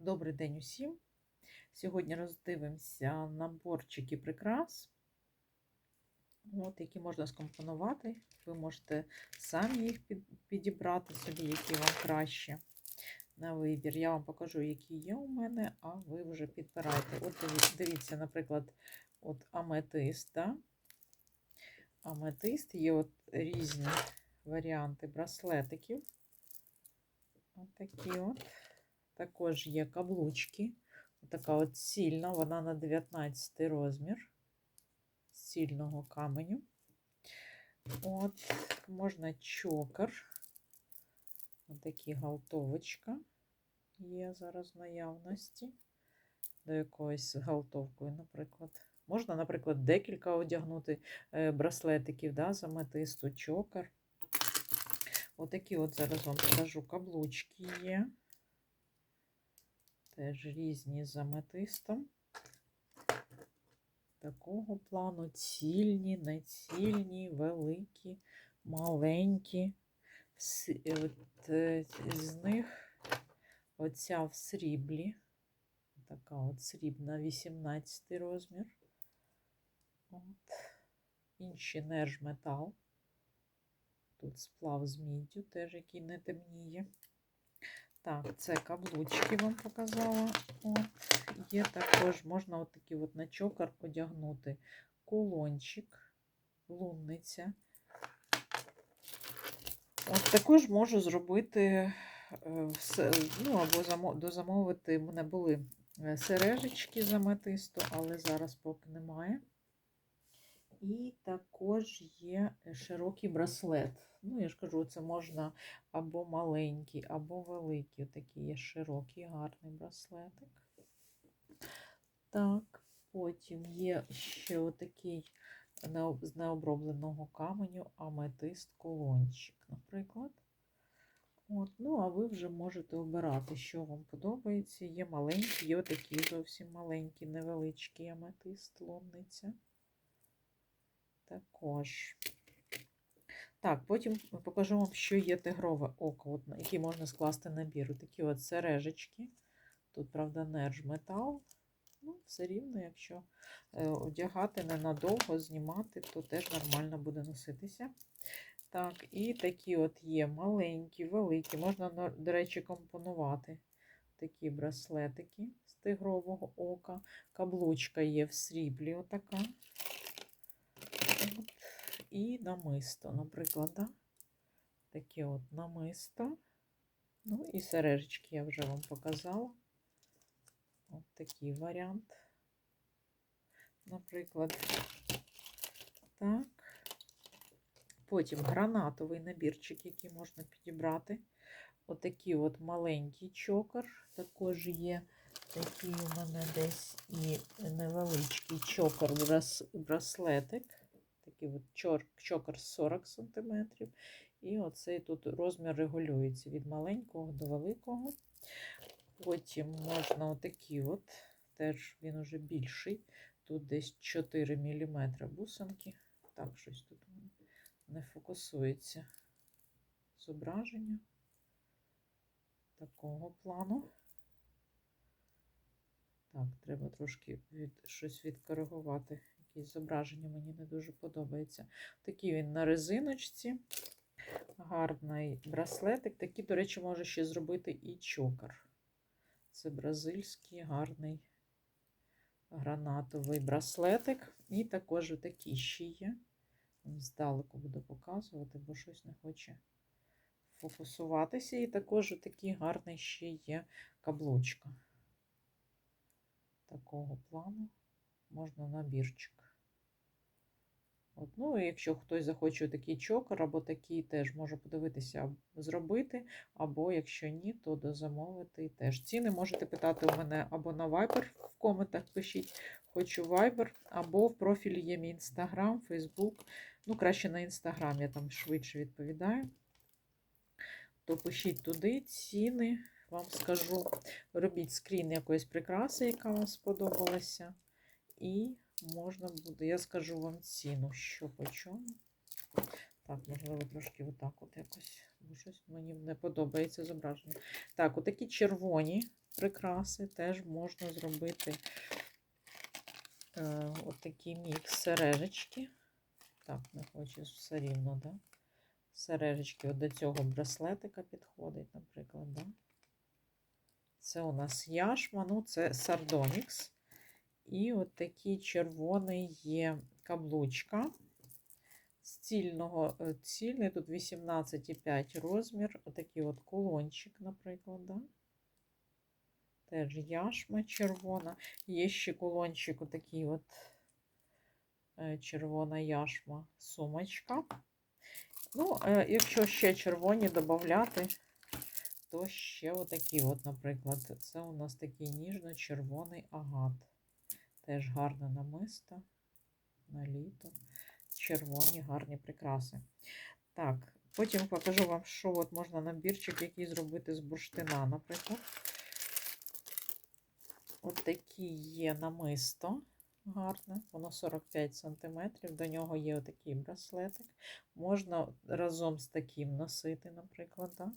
Добрий день усім. Сьогодні роздивимося наборчики прикрас, от, які можна скомпонувати. Ви можете самі їх підібрати собі, які вам краще на вибір. Я вам покажу, які є у мене, а ви вже підбирайте. От дивіться, наприклад, от аметист. Да? Аметист є от різні варіанти браслетиків. От такі от. Також є каблучки. Така от сільна, вона на 19 розмір сільного каменю. От, можна чокер. Ось такі галтовочка є зараз в наявності. До якоїсь галтовкою, наприклад. Можна, наприклад, декілька одягнути е, браслетиків да, з чокер. Отакі от зараз вам покажу каблучки є. Теж різні з аметистом. Такого плану цільні, нецільні, великі, маленькі. От, е, з них оця в сріблі. Така от срібна 18 розмір. От. Інші нержметал. Тут сплав з міддю, теж який не темніє. Так, це каблучки вам показала. От. Є також, можна от такий от на чокер одягнути кулончик, лунниця. От також можу зробити, е, ну, або замо- дозамовити. У мене були е, сережечки з аметисту, але зараз поки немає. І також є широкий браслет. Ну, я ж кажу, це можна або маленький, або великий. Такий є широкий, гарний браслетик. Так, потім є ще отакий з необробленого каменю аметист колончик, наприклад. От, ну, а ви вже можете обирати, що вам подобається. Є маленькі, є отакі зовсім маленькі, невеличкі аметист, лунниця. Також. Так, потім покажу вам, що є тигрове око, от, на можна скласти набір. Такі от сережечки. Тут, правда, нержметал. Ну, все рівно, якщо е, одягати ненадовго, знімати, то теж нормально буде носитися. Так, і такі от є маленькі, великі. Можна, до речі, компонувати такі браслетики з тигрового ока. Каблучка є в сріблі, отака. От. І намисто, наприклад, да? такі от намисто. Ну і сережечки я вже вам показала. От такий варіант. Наприклад, так. Потім гранатовий набірчик, який можна підібрати. Отакий от маленький чокер. Також є такий у мене десь і невеличкий чокер брас, браслетик. Такий от чор, чокер 40 см. І оцей тут розмір регулюється від маленького до великого. Потім можна отакий от, теж він уже більший. Тут десь 4 мм бусинки. Так, щось тут не фокусується зображення такого плану. Так, треба трошки від, щось відкоригувати. Якесь зображення мені не дуже подобається. Такий він на резиночці. Гарний браслетик. Такий, до речі, може ще зробити і чокер. Це бразильський гарний гранатовий браслетик. І також такий ще є. Здалеку буду показувати, бо щось не хоче фокусуватися. І також такий гарний ще є каблучка. Такого плану можна набірчик. От, ну, і якщо хтось захоче такий чокер, або такий теж може подивитися, зробити, або якщо ні, то дозамовити теж. Ціни можете питати у мене або на Viber в коментах пишіть, хочу Viber, або в профілі є мій Instagram, Facebook. Ну, краще на Instagram, я там швидше відповідаю. То пишіть туди ціни, вам скажу. Робіть скрін якоїсь прикраси, яка вам сподобалася. І можна буде, я скажу вам ціну, що по. Так, можливо, трошки отак от якось. Бо щось мені не подобається зображення. Так, отакі червоні прикраси, теж можна зробити е, отакий мікс сережечки. Так, не хочу все рівно, да? Сережечки от до цього браслетика підходить, наприклад, да? Це у нас яшма, ну це сардонікс. І от такий червоний є каблучка. З е, цільний, тут 18,5 розмір. Отакий от кулончик, наприклад. Да? Теж яшма червона. Є ще кулончик, отакий от е, червона яшма, сумочка. Ну, е, якщо ще червоні додати, то ще отакі, от, наприклад, це у нас такий ніжно-червоний агат. Теж гарне намисто на літо. Червоні гарні прикраси. Так, потім покажу вам, що от можна набірчик, який зробити з бурштина, наприклад. От такі є намисто гарне, воно 45 см. До нього є отакий браслетик. Можна разом з таким носити, наприклад. Да?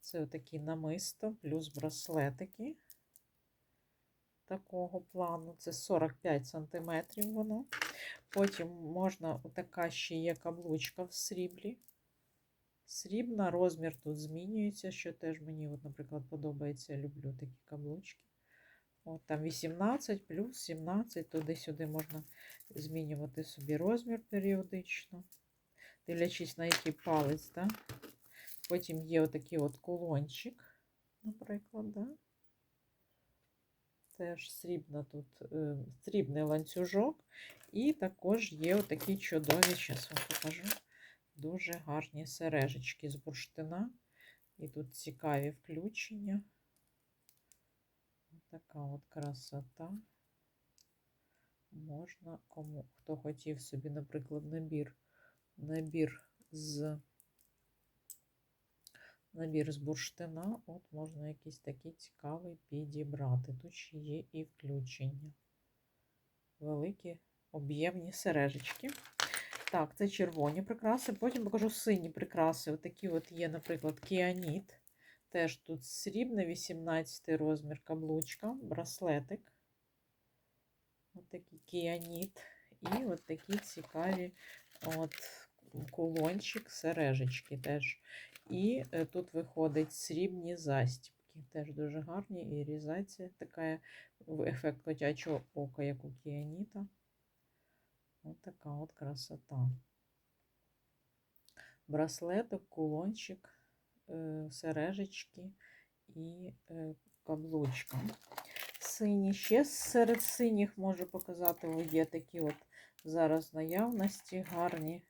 Це отакі намисто, плюс браслетики такого плану. Це 45 см воно. Потім можна, отака ще є каблучка в сріблі. Срібна, розмір тут змінюється, що теж мені, от, наприклад, подобається. Я люблю такі каблучки. От Там 18 плюс 17, туди-сюди можна змінювати собі розмір періодично, дивлячись на який палець. Да? Потім є отакий от кулончик, наприклад. Да? Теж срібна тут, е, срібний ланцюжок. І також є отакі чудові, зараз вам покажу, дуже гарні сережечки з бурштина. І тут цікаві включення. Така от красота. Можна кому, хто хотів собі, наприклад, набір, набір з набір з бурштина, от можна якийсь такий цікавий підібрати. Тут ще є і включення. Великі об'ємні сережечки. Так, це червоні прикраси. Потім покажу сині прикраси. Отакі от є, наприклад, кіаніт. Теж тут срібний 18 розмір каблучка, браслетик. От кіаніт. І от такі цікаві от кулончик, сережечки теж. І е, тут виходить срібні застібки. Теж дуже гарні. І різація така ефект котячого ока, як у кіаніта. Ось така от красота. Браслеток, кулончик. Е, сережечки і е, каблучка. Сині. Ще серед синіх можу показати, є такі от зараз наявності, гарні,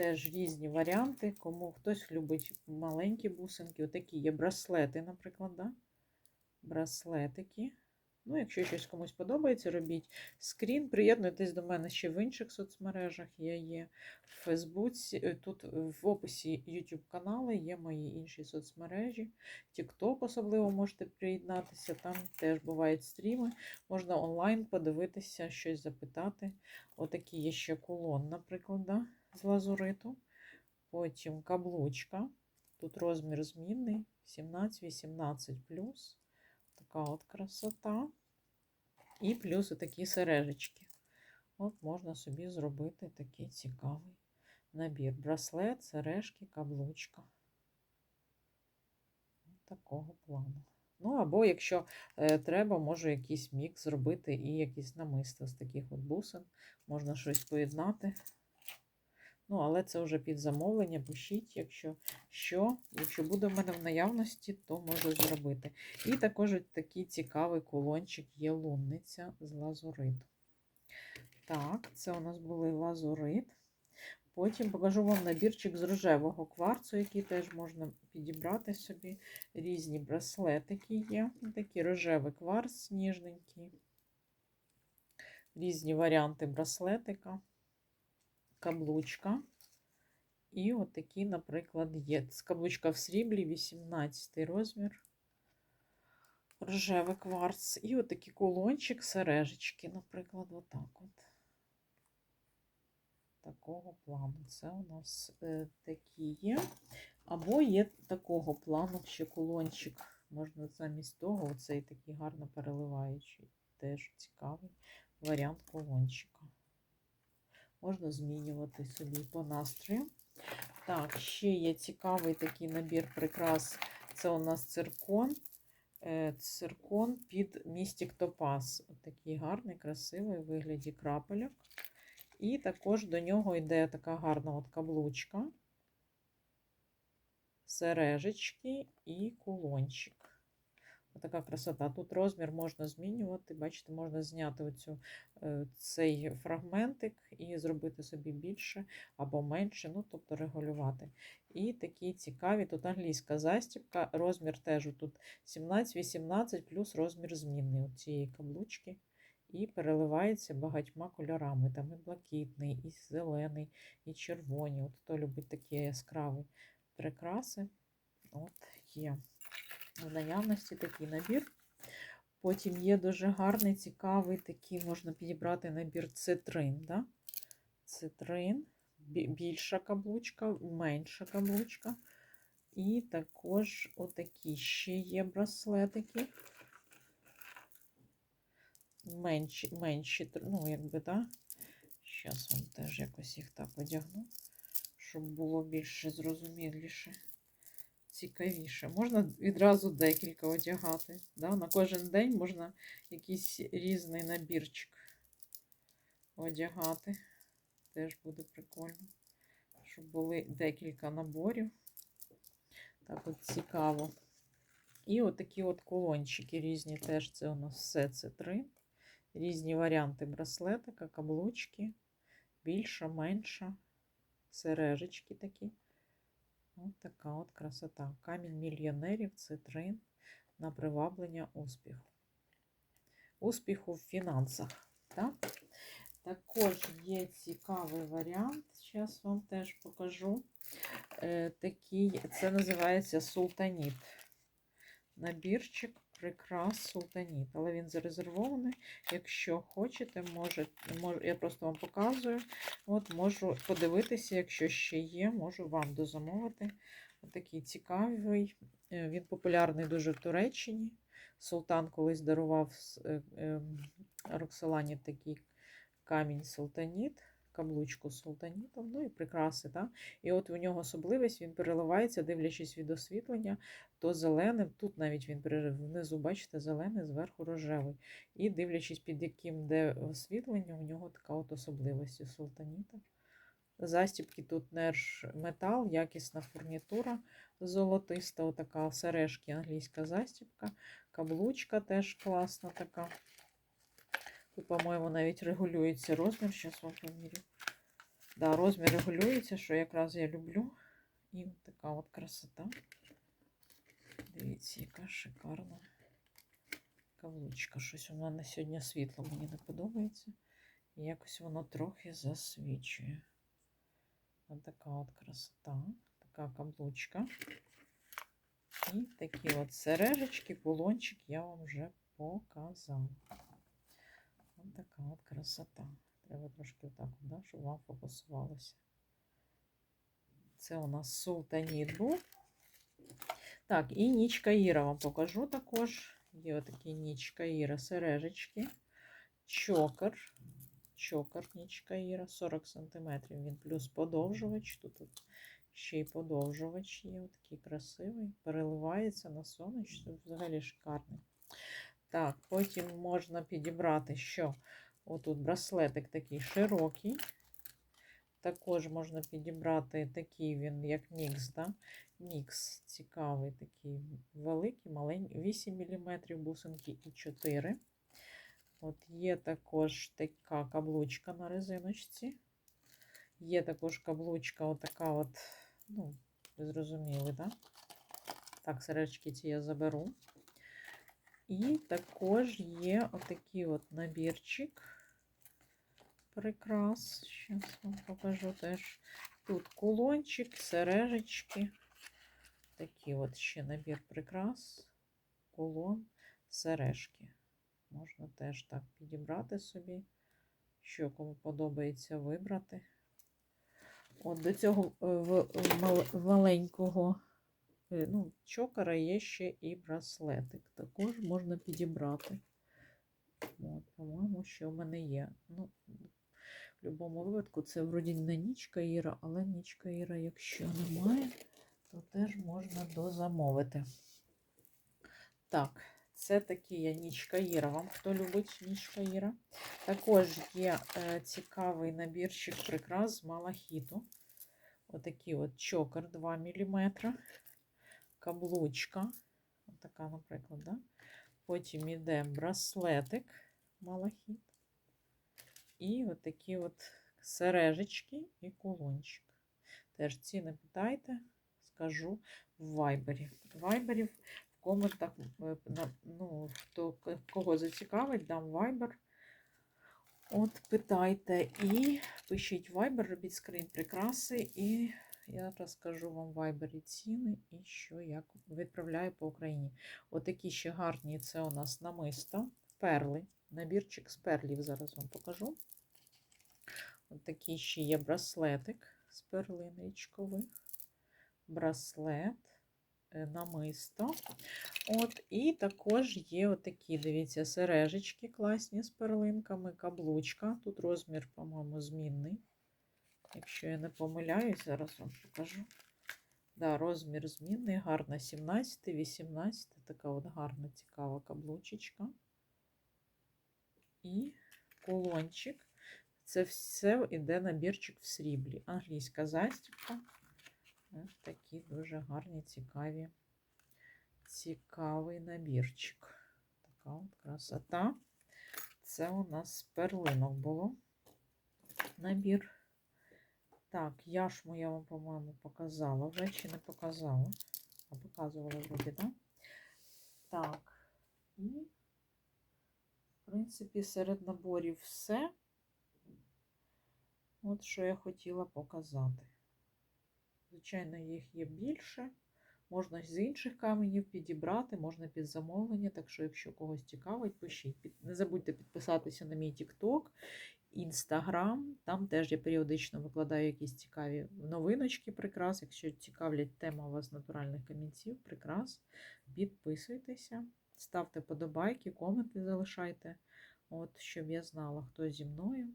теж різні варіанти. Кому хтось любить маленькі бусинки, отакі є браслети, наприклад, да? браслетики. Ну, якщо щось комусь подобається, робіть скрін. Приєднуйтесь до мене ще в інших соцмережах. Я є в Фейсбуці. е, Тут в описі YouTube каналу є мої інші соцмережі. TikTok особливо можете приєднатися. Там теж бувають стріми. Можна онлайн подивитися, щось запитати. Отакий є ще кулон, наприклад, да, з лазуриту. Потім каблучка. Тут розмір змінний 17-18 Така от красота. І плюс такі сережечки. От можна собі зробити такий цікавий набір. Браслет, сережки, каблучка. Такого плану. Ну, або якщо е, треба, можу якийсь мікс зробити і якісь намисто з таких от бусин. Можна щось поєднати. Ну, але це вже під замовлення. Пишіть, якщо що, якщо буде в мене в наявності, то можу зробити. І також такий цікавий кулончик є лунниця з лазуриту. Так, це у нас були лазурит. Потім покажу вам набірчик з рожевого кварцу, який теж можна підібрати собі. Різні браслетики є. Такий рожевий кварц ніжненький. Різні варіанти браслетика каблучка. І от такі, наприклад, є. Каблучка в сріблі, 18 розмір. Рожевий кварц. І от такий кулончик, сережечки, наприклад, отак от. Такого плану. Це у нас е, такі є. Або є такого плану ще кулончик Можна замість того оцей такий гарно переливаючий. Теж цікавий варіант колончика. Можна змінювати собі по настрою. Так, ще є цікавий такий набір прикрас. Це у нас циркон. Е, Циркон під містік топаз. Такий гарний, красивий у вигляді крапельок. І також до нього йде така гарна от каблучка, сережечки і кулончик. Така красота. Тут розмір можна змінювати. Бачите, можна зняти оцю, е, цей фрагментик і зробити собі більше або менше, ну, тобто регулювати. І такі цікаві, тут англійська застібка, розмір теж тут 17-18 плюс розмір змінний у цієї каблучки. І переливається багатьма кольорами. Там і блакитний, і зелений, і червоні. От Хто любить такі яскраві прикраси, от є в наявності такий набір. Потім є дуже гарний, цікавий такий, можна підібрати набір цитрин. Да? Цитрин, більша каблучка, менша каблучка. І також отакі ще є браслетики. Менші, менші, ну, якби, так. Зараз вам теж якось їх так одягну, щоб було більше зрозуміліше цікавіше. Можна відразу декілька одягати. Да? На кожен день можна якийсь різний набірчик одягати. Теж буде прикольно, щоб були декілька наборів. Так от цікаво. І от такі от колончики різні теж це у нас все цитрин. Різні варіанти браслетика, каблучки, більша, менша, сережечки такі. От така от красота. Камінь мільйонерів, цитрин на приваблення успіху. Успіху в фінансах. Так? Також є цікавий варіант, зараз вам теж покажу. Е, такий, Це називається султаніт. Набірчик прикрас султаніт. Але він зарезервований. Якщо хочете, може, може, я просто вам показую. От Можу подивитися, якщо ще є, можу вам дозамовити. Такий цікавий. Е, він популярний дуже в Туреччині. Султан колись дарував е, ем, Роксолані такий камінь султаніт каблучку султанітом, ну і прикраси. Так? І от у нього особливість він переливається, дивлячись від освітлення, то зеленим, тут навіть він внизу, бачите, зелений, зверху рожевий. І дивлячись, під яким де освітлення, у нього така от особливість у султаніта. Застібки тут нерж метал, якісна фурнітура золотиста, отака сережки, англійська застібка, каблучка теж класна така. По-моєму, навіть регулюється розмір. Зараз вам помірю. Да, розмір регулюється, що якраз я люблю. І така от красота. Дивіться, яка шикарна каблучка. Щось у мене сьогодні світло мені не подобається. І якось воно трохи засвічує. Ось така от красота, така каблучка. І такі от сережечки, кулончик я вам вже показала. Ось така от красота. Треба трошки отак, да, щоб вам фокусувалося. Це у нас султаніт був. Так, і нічка Іра вам покажу також. Є отакі нічка Іра, сережечки, чокер. Чокер нічка Іра, 40 см. Він плюс подовжувач. Тут, тут ще й подовжувач є. Такий красивий. Переливається на сонечку. Взагалі шикарний. Так, потім можна підібрати, що отут браслетик такий широкий. Також можна підібрати такий він, як мікс. Да? Мікс цікавий, такий великий, маленький, 8 мм бусинки і 4. От Є також така каблучка на резиночці. Є також каблучка, отака от, ну, ви зрозуміли, да? Так, сережки ці я заберу. І також є отакий от набірчик. Прикрас. Зараз вам покажу теж. Тут кулончик, сережечки. Такий от ще набір прикрас, кулон, сережки. Можна теж так підібрати собі, що кому подобається вибрати. От до цього е, маленького ну, чокера є ще і браслетик. Також можна підібрати. От, по-моєму, що в мене є. Ну, в будь-якому випадку це вроді не нічка Іра, але нічка Іра, якщо немає, то теж можна дозамовити. Так, це такі я нічка Іра. Вам хто любить нічка Іра? Також є е, цікавий набірчик прикрас з малахіту. Отакий от чокер 2 мм, каблучка. Отака, наприклад, да? Потім іде браслетик малахіт. І отакі от сережечки і кулончик. Теж ціни питайте, скажу в вайбері. В вайбері в коментах, е, ну, хто кого зацікавить, дам вайбер. От питайте і пишіть вайбер, робіть скрин прикраси, і я розкажу вам в вайбері ціни і що як відправляю по Україні. Отакі ще гарні це у нас намисто, перли. Набірчик з перлів зараз вам покажу. От ще є браслетик з перлин річкових. Браслет, е, намисто. От, і також є отакі, дивіться, сережечки класні з перлинками, каблучка. Тут розмір, по-моєму, змінний. Якщо я не помиляюсь, зараз вам покажу. Да, розмір змінний, гарна 17, 18, така от гарна, цікава каблучечка. І кулончик. Це все йде набірчик в сріблі. Англійська застібка. Ось такі дуже гарні, цікаві, цікавий набірчик. Така от красота. Це у нас перлинок було набір. Так, яшму я вам, по-моєму, показала вже не показала? А показувала вроді, так? Так. І, в принципі, серед наборів все. От що я хотіла показати. Звичайно, їх є більше. Можна з інших каменів підібрати, можна під замовлення. Так що, якщо когось цікавить, пишіть. Не забудьте підписатися на мій TikTok, Instagram. Там теж я періодично викладаю якісь цікаві новиночки прикрас. Якщо цікавлять тема у вас натуральних камінців, прикрас, підписуйтеся, ставте подобайки, коменти залишайте, от, щоб я знала, хто зі мною.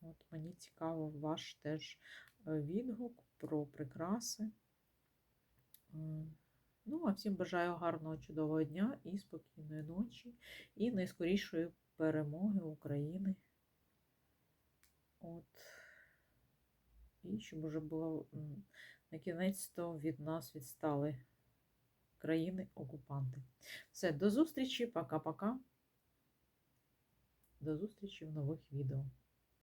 От Мені цікаво ваш теж е, відгук про прикраси. Ну, а всім бажаю гарного, чудового дня і спокійної ночі, і найскорішої перемоги України. От. І щоб уже було на кінець то від нас відстали країни-окупанти. Все, до зустрічі, пока-пока. До зустрічі в нових відео.